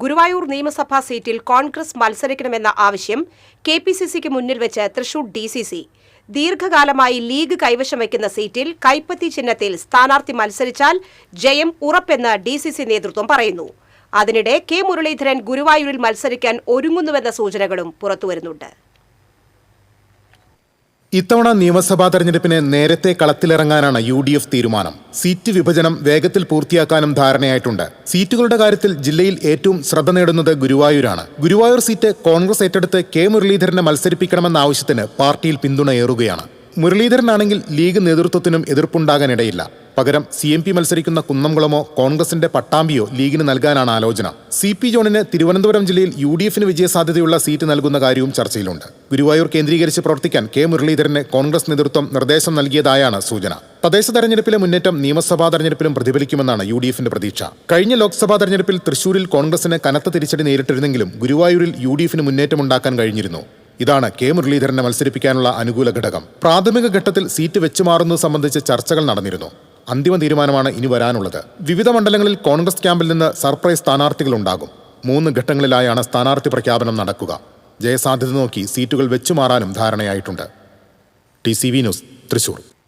ഗുരുവായൂർ നിയമസഭാ സീറ്റിൽ കോൺഗ്രസ് മത്സരിക്കണമെന്ന ആവശ്യം കെ പി സി സിക്ക് മുന്നിൽ വെച്ച് തൃശൂർ ഡി സി സി. ദീർഘകാലമായി ലീഗ് കൈവശം വയ്ക്കുന്ന സീറ്റിൽ കൈപ്പത്തി ചിഹ്നത്തിൽ സ്ഥാനാർത്ഥി മത്സരിച്ചാൽ ജയം ഉറപ്പെന്ന് ഡി സി സി നേതൃത്വം പറയുന്നു. അതിനിടെ കെ മുരളീധരൻ ഗുരുവായൂരിൽ മത്സരിക്കാൻ ഒരുങ്ങുന്നുവെന്ന സൂചനകളും പുറത്തുവരുന്നുണ്ട്. ഇത്തവണ നിയമസഭാ തെരഞ്ഞെടുപ്പിന് നേരത്തെ കളത്തിലിറങ്ങാനാണ് യു ഡി എഫ് തീരുമാനം. സീറ്റ് വിഭജനം വേഗത്തിൽ പൂർത്തിയാക്കാനും ധാരണയായിട്ടുണ്ട്. സീറ്റുകളുടെ കാര്യത്തിൽ ജില്ലയിൽ ഏറ്റവും ശ്രദ്ധ നേടുന്നത് ഗുരുവായൂരാണ്. ഗുരുവായൂർ സീറ്റ് കോൺഗ്രസ് ഏറ്റെടുത്ത് കെ മുരളീധരനെ മത്സരിപ്പിക്കണമെന്ന ആവശ്യത്തിന് പാർട്ടിയിൽ പിന്തുണയേറുകയാണ്. മുരളീധരനാണെങ്കിൽ ലീഗ് നേതൃത്വത്തിനും എതിർപ്പുണ്ടാകാനിടയില്ല. പകരം സി എം പി മത്സരിക്കുന്ന കുന്നംകുളമോ കോൺഗ്രസിന്റെ പട്ടാമ്പിയോ ലീഗിന് നൽകാനാണ് ആലോചന. സി പി ജോണിന് തിരുവനന്തപുരം ജില്ലയിൽ യു ഡി എഫിന് വിജയസാധ്യതയുള്ള സീറ്റ് നൽകുന്ന കാര്യവും ചർച്ചയിലുണ്ട്. ഗുരുവായൂർ കേന്ദ്രീകരിച്ച് പ്രവർത്തിക്കാൻ കെ മുരളീധരന് കോൺഗ്രസ് നേതൃത്വം നിർദ്ദേശം നൽകിയതായാണ് സൂചന. തദ്ദേശ തെരഞ്ഞെടുപ്പിലെ മുന്നേറ്റം നിയമസഭാ തെരഞ്ഞെടുപ്പിലും പ്രതിഫലിക്കുമെന്നാണ് യു ഡി എഫിന്റെ പ്രതീക്ഷ. കഴിഞ്ഞ ലോക്സഭാ തെരഞ്ഞെടുപ്പിൽ തൃശൂരിൽ കോൺഗ്രസിന് കനത്ത തിരിച്ചടി നേരിട്ടിരുന്നെങ്കിലും ഗുരുവായൂരിൽ യു ഡി എഫിന് മുന്നേറ്റമുണ്ടാക്കാൻ കഴിഞ്ഞിരുന്നു. ഇതാണ് കെ മുരളീധരനെ മത്സരിപ്പിക്കാനുള്ള അനുകൂല ഘടകം. പ്രാഥമിക ഘട്ടത്തിൽ സീറ്റ് വെച്ചുമാറുന്നത് സംബന്ധിച്ച് ചർച്ചകൾ നടന്നിരുന്നു. അന്തിമ തീരുമാനമാണ് ഇനി വരാനുള്ളത്. വിവിധ മണ്ഡലങ്ങളിൽ കോൺഗ്രസ് ക്യാമ്പിൽ നിന്ന് സർപ്രൈസ് സ്ഥാനാർത്ഥികൾ ഉണ്ടാകും. മൂന്ന് ഘട്ടങ്ങളിലായാണ് സ്ഥാനാർത്ഥി പ്രഖ്യാപനം നടക്കുക. ജയസാധ്യത നോക്കി സീറ്റുകൾ വെച്ചുമാറാനും ധാരണയായിട്ടുണ്ട്. T C V news Thrissur.